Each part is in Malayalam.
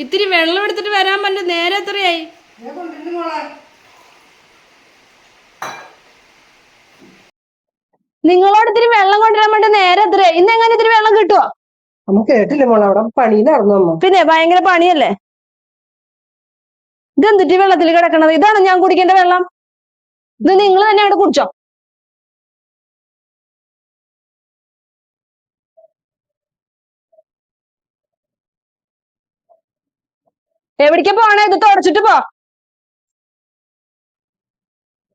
ഇത്തിരി വെള്ളം എടുത്തിട്ട് വരാൻ പറ്റും നേരെ എത്രയായി? നിങ്ങളോട് ഇത്തിരി വെള്ളം കൊണ്ടുവരാൻ വേണ്ടി നേരെ എത്രയായി? ഇന്ന് എങ്ങനെ ഇത്തിരി വെള്ളം കിട്ടുവോ? അമ്മ കേട്ടില്ല മോളെ? അവിടെ പണി അമ്മ. പിന്നെ ഭയങ്കര പണിയല്ലേ? ഇതെന്തിട്ട് വെള്ളത്തിൽ കിടക്കണത്? ഇതാണ് ഞാൻ കുടിക്കേണ്ട വെള്ളം. ഇത് നിങ്ങൾ തന്നെ അവിടെ കുടിച്ചോ? എവിടേക്കാ പോണേ? ഇത് തുടച്ചിട്ട് പോ.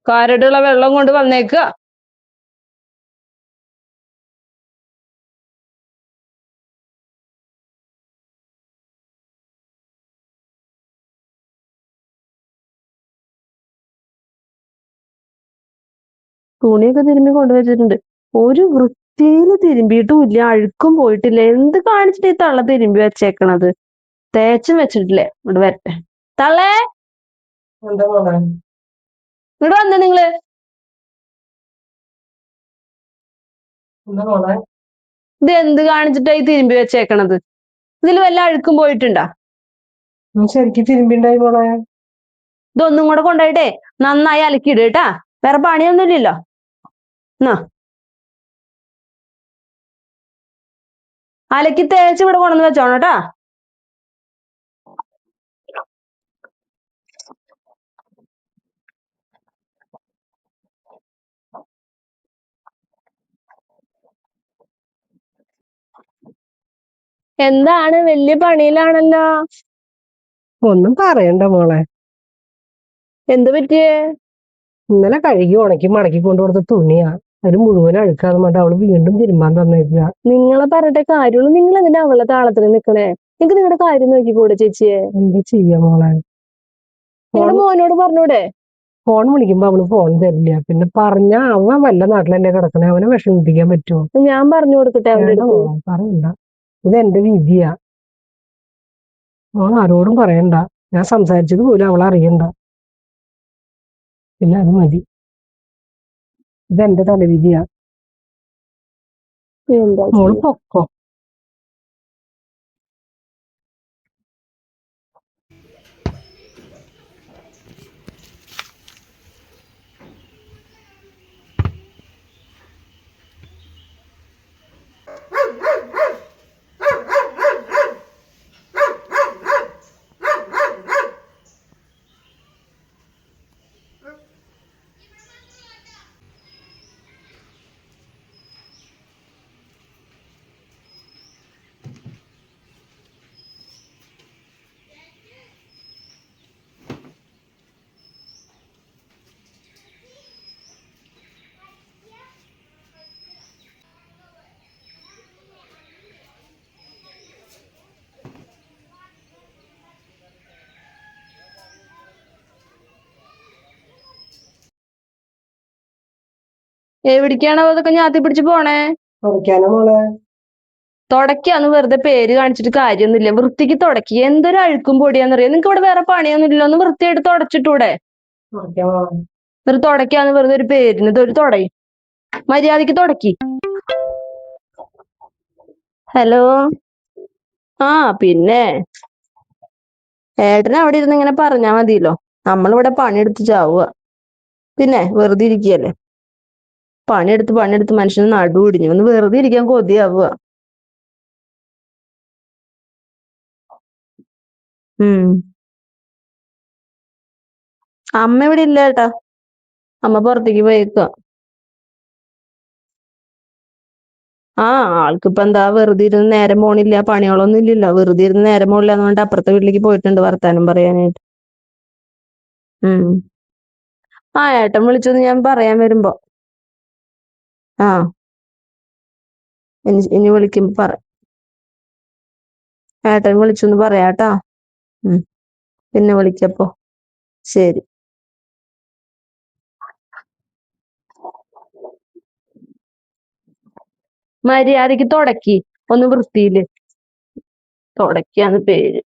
കാരടുള്ള വെള്ളം കൊണ്ട് വന്നേക്കുക തുണിയൊക്കെ തിരുമ്പി കൊണ്ടുവച്ചിട്ടുണ്ട്. ഒരു വൃത്തിയിൽ തിരുമ്പിയിട്ടും ഇല്ല. അഴുക്കും പോയിട്ടില്ല. എന്ത് കാണിച്ചിട്ട് ഈ തള്ള തിരുമ്പി വെച്ചേക്കണത്? തേച്ചും വെച്ചിട്ടില്ലേ? ഇവിടെ വരട്ടെ. തള്ളേ! ഇവിടെ വന്നേ നിങ്ങൾ. ഇത് എന്ത് കാണിച്ചിട്ടായി തിരുമ്പി വെച്ചേക്കണത്? ഇതിൽ വല്ല അഴുക്കും പോയിട്ടുണ്ടാ? ശരിക്കും തിരുമ്പിണ്ടായി മോളെ. ഇതൊന്നും കൂടെ കൊണ്ടുപോയിട്ടേ നന്നായി അലക്കിയിട് കേട്ടാ. വേറെ പണിയൊന്നുമില്ലല്ലോ എന്നാ അലക്കി തേച്ച് ഇവിടെ കൊണ്ടുവന്ന് വെച്ചോണം എന്താണ്? വലിയ പണിയിലാണല്ലോ? ഒന്നും പറയണ്ട മോളെ. എന്ത് പറ്റിയേ? ഇന്നലെ കഴുകി ഉണക്കി മടക്കി കൊണ്ടുകൊടുത്ത തുണിയാ. അതിന് മുഴുവൻ അഴുക്കാന്ന് പറഞ്ഞിട്ട് അവൾ വീണ്ടും തിരുമ്പാൻ തന്നേക്കുക നിങ്ങളെ പറഞ്ഞിട്ട് കാര്യമുള്ളൂ. നിങ്ങൾ എന്തിനാ അവളെ താളത്തിൽ നിക്കണേ? നിങ്ങക്ക് നിങ്ങളുടെ കാര്യം നോക്കിക്കൂടെ ചേച്ചിയെ? എന്ത് ചെയ്യാ മോളെ? നിങ്ങളുടെ മോനോട് പറഞ്ഞൂടെ? ഫോൺ വിളിക്കുമ്പോ അവൾ ഫോൺ തരില്ല. പിന്നെ പറഞ്ഞ അവൻ വല്ല നാട്ടിലെന്നെ കിടക്കണേ? അവനെ വിഷമിപ്പിക്കാൻ പറ്റുമോ ഞാൻ പറഞ്ഞു കൊടുക്കട്ടെ അവനോട് പറയണ്ട. ഇത് എന്റെ വിധിയാ. അവൾ ആരോടും പറയണ്ട. ഞാൻ സംസാരിച്ചത് പോലും അവൾ അറിയണ്ട പിന്നെ അത് മതി. ഇതെന്റെ തലവിധിയാ. മോൾ പൊക്കോ. എവിടേക്കാണോ അതൊക്കെ ഞാത്തി പിടിച്ച് പോണേ? തുടയ്ക്കാനോ മോളെ? തുടക്കാന്ന് വെറുതെ പേര് കാണിച്ചിട്ട് കാര്യമൊന്നുമില്ല. വൃത്തിക്ക് തുടക്കി. എന്തൊരു അഴുക്കും പൊടിയാന്നറിയാം? നിങ്ങക്ക് ഇവിടെ വേറെ പണിയൊന്നുമില്ലല്ലോ. ഒന്ന് വൃത്തിയായിട്ട് തുടച്ചിട്ടൂടെ? മോളെ. ഒരു തുടക്കാന്ന് വെറുതെ ഒരു പേരിന് ഇതൊരു തുടയും. മര്യാദയ്ക്ക് തുടക്കി. ഹലോ? ആ പിന്നെ. ഏട്ടന അവിടെ ഇരുന്ന് ഇങ്ങനെ പറഞ്ഞാ മതിയല്ലോ. നമ്മളിവിടെ പണിയെടുത്ത് ചാവുക പിന്നെ വെറുതെ ഇരിക്കുകയല്ലേ പണിയെടുത്ത് പണിയെടുത്ത് മനുഷ്യന് നടു ഇടിഞ്ഞു ഒന്ന് വെറുതെ ഇരിക്കാൻ കൊതിയാവുക. ഉം. അമ്മ ഇവിടെ ഇല്ല ഏട്ടാ. അമ്മ പുറത്തേക്ക് പോയേക്കുക ആ ആൾക്കിപ്പോ എന്താ വെറുതെ ഇരുന്ന് നേരം പോണില്ല പണികളൊന്നും ഇല്ലല്ലോ. വെറുതെ ഇരുന്ന് നേരം പോണില്ല എന്നുകൊണ്ട് അപ്പുറത്തെ വീട്ടിലേക്ക് പോയിട്ടുണ്ട് വർത്താനം പറയാനായിട്ട്. ഉം. ആ ഏട്ടൻ വിളിച്ചൊന്ന് ഞാൻ പറയാൻ വരുമ്പോ. ആ. ഇനി വിളിക്കുമ്പോ പറ. ഏട്ടൻ വിളിച്ചൊന്ന് പറയാട്ടാ. പിന്നെ വിളിക്കപ്പോ. ശരി. മര്യാദയ്ക്ക് തുടക്കി. ഒന്ന് വൃത്തിയിൽ. തുടക്കാന്ന് പേര്.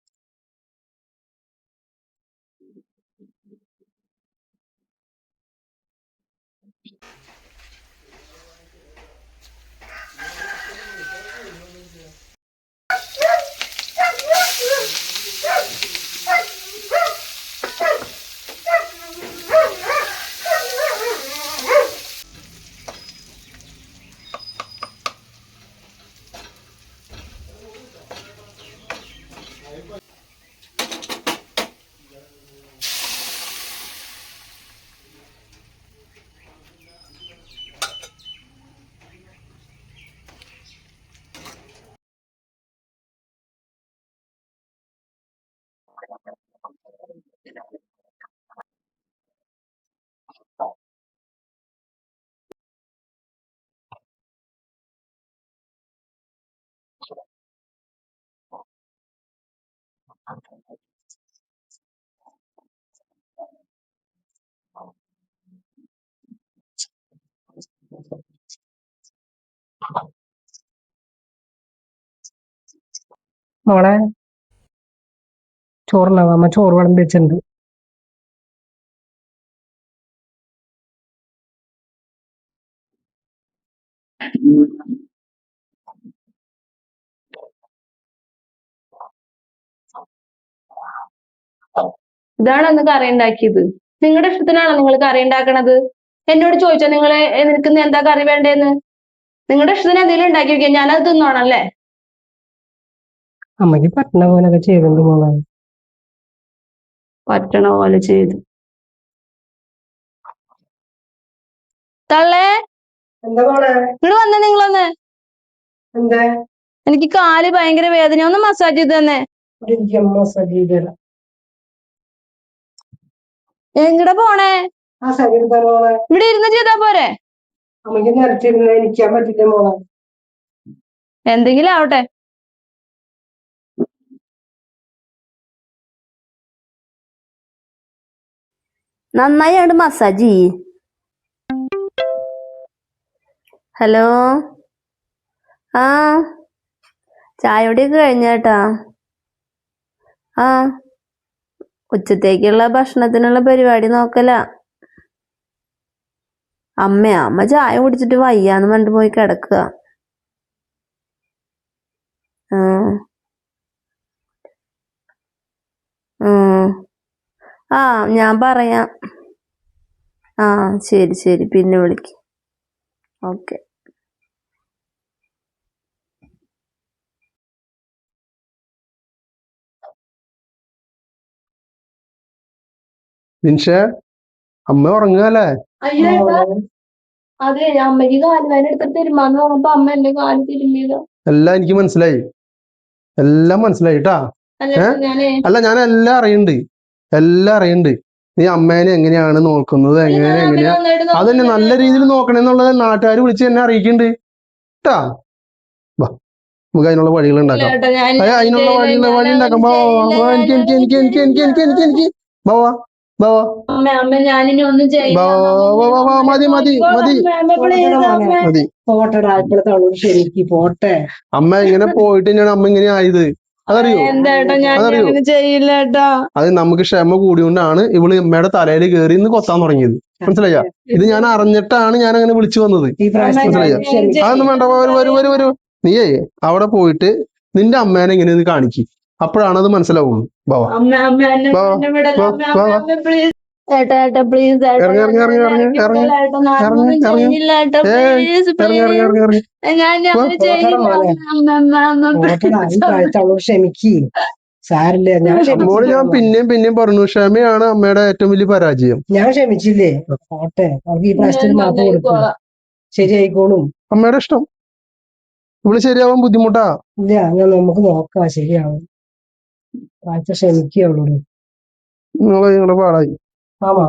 മോളെ? ചോറുണ്ടാവും അമ്മ ചോറ് വിളമ്പി വെച്ചിട്ടുണ്ട്. ഇതാണോ നിങ്ങൾക്ക് കറി ഉണ്ടാക്കിയത്. നിങ്ങളുടെ ഇഷ്ടത്തിനാണോ നിങ്ങൾ കറി ഉണ്ടാക്കണത്? എന്നോട് ചോദിച്ചോ നിങ്ങൾ നിനക്ക് എന്താ കറി വേണ്ടേന്ന്? നിങ്ങളുടെ ഇഷ്ടത്തിന് എന്തെങ്കിലും ഉണ്ടാക്കി വെക്കാം ഞാനത് തിന്നോണം അല്ലേ? അമ്മയ്ക്ക് പറ്റണ പോലൊക്കെ ചെയ്തുണ്ട് മോളെ. പറ്റണ പോലെ ചെയ്തു. തള്ളേ! എന്താ വന്ന നിങ്ങളൊന്ന്. എനിക്ക് കാൽ ഭയങ്കര വേദന ഒന്ന് മസാജ് ചെയ്ത് തന്നെ. ഇവിടെ മസാജ് ചെയ്ത് തരാം. എങ്ങടെ പോണേ? ആ മോളെ ഇവിടെ ഇരുന്ന് ചെയ്താ പോരെ? അമ്മയ്ക്ക് നിറച്ചിരുന്ന് ഇരിക്കാൻ പറ്റില്ല മോളെ. എന്തെങ്കിലും ആവട്ടെ. നന്നായി അങ്ങോട്ട് മസാജ് ചെയ്യ്. ഹലോ ആ. ചായ ചായയോടെയൊക്കെ കഴിഞ്ഞേട്ടാ ആ. ഉച്ചത്തേക്കുള്ള ഭക്ഷണത്തിനുള്ള പരിപാടി നോക്കല. അമ്മയാ അമ്മ ചായ കുടിച്ചിട്ട് വയ്യാന്ന് പറഞ്ഞിട്ട് പോയി കിടക്കുക. ആ. ആ ഞാൻ പറയാം. ആ ശരി ശരി. പിന്നെ വിളിക്ക്. ഓക്കെ. നിൻഷ അമ്മ ഉറങ്ങല്ലേ അയ്യോ അതെ അമ്മയ്ക്ക് കാലുവേദന എടുത്തിട്ട് തിരുമാന്ന് പറഞ്ഞപ്പോ അമ്മ എന്റെ കാൽ തിരുമ്മിയതാ എല്ലാം എനിക്ക് മനസ്സിലായി. എല്ലാം മനസ്സിലായി കേട്ടാ അല്ല? ഞാനേ അല്ല ഞാൻ എല്ലാം അറിയണ്ട്. എല്ലാം അറിയണ്ട്. നീ അമ്മേനെ എങ്ങനെയാണ് നോക്കുന്നത്? എങ്ങനെ എങ്ങനെയാ? അതെന്നെ നല്ല രീതിയിൽ നോക്കണെന്നുള്ളത് നാട്ടുകാർ വിളിച്ച് എന്നെ അറിയിക്കുന്നുണ്ട് കേട്ടാ വാ നമുക്ക് അതിനുള്ള വഴികൾ ഉണ്ടാക്കാം. അതിനുള്ള ചെയ്യില്ല, വഴി ഉണ്ടാക്കാം. എനിക്ക് എനിക്ക് എനിക്ക് എനിക്ക് എനിക്ക് എനിക്ക് എനിക്ക് എനിക്ക് അമ്മ മതി, മതി, മതി. മതി. പോട്ടെടാ ഇപ്പോഴത്തെ ശരിക്ക് പോട്ടെ. ഇങ്ങനെ പോയിട്ട് തന്നെയാണ് അമ്മ ഇങ്ങനെ ആയത്. അതറിയോ? അതറിയോ? ചെയ്യില്ല അത് നമുക്ക് ക്ഷമ കൂടിയോണ്ടാണ് ഇവൾ അമ്മയുടെ തലയിൽ കയറി ഇന്ന് കൊത്താൻ തുടങ്ങിയത്. മനസ്സിലായ? ഇത് ഞാൻ അറിഞ്ഞിട്ടാണ് ഞാൻ അങ്ങനെ വിളിച്ചു വന്നത്. മനസ്സിലായോ? അതൊന്നും വേണ്ട വരൂ വരൂ വരൂ വരൂ. നീയേ അവിടെ പോയിട്ട് നിന്റെ അമ്മേനെ ഇങ്ങനെ ഒന്ന് കാണിക്ക്. അപ്പോഴാണത് അത് മനസ്സിലാവുള്ളൂ ബാവാ ഞാൻ പിന്നെയും പിന്നെയും പറഞ്ഞു ക്ഷമയാണ് അമ്മയുടെ ഏറ്റവും വലിയ പരാജയം. ഞാൻ ക്ഷമിച്ചില്ലേ? പോട്ടെ ശരിയായിക്കോളും. അമ്മയുടെ ഇഷ്ടം. ഇവൾ ശരിയാവാൻ ബുദ്ധിമുട്ടാ. ഇല്ല നമുക്ക് നോക്കാം ശരിയാവും. കാഴ്ച ക്ഷമിക്കുകയുള്ളൂ നിങ്ങൾ നിങ്ങളെ പാടായി. ആ മാ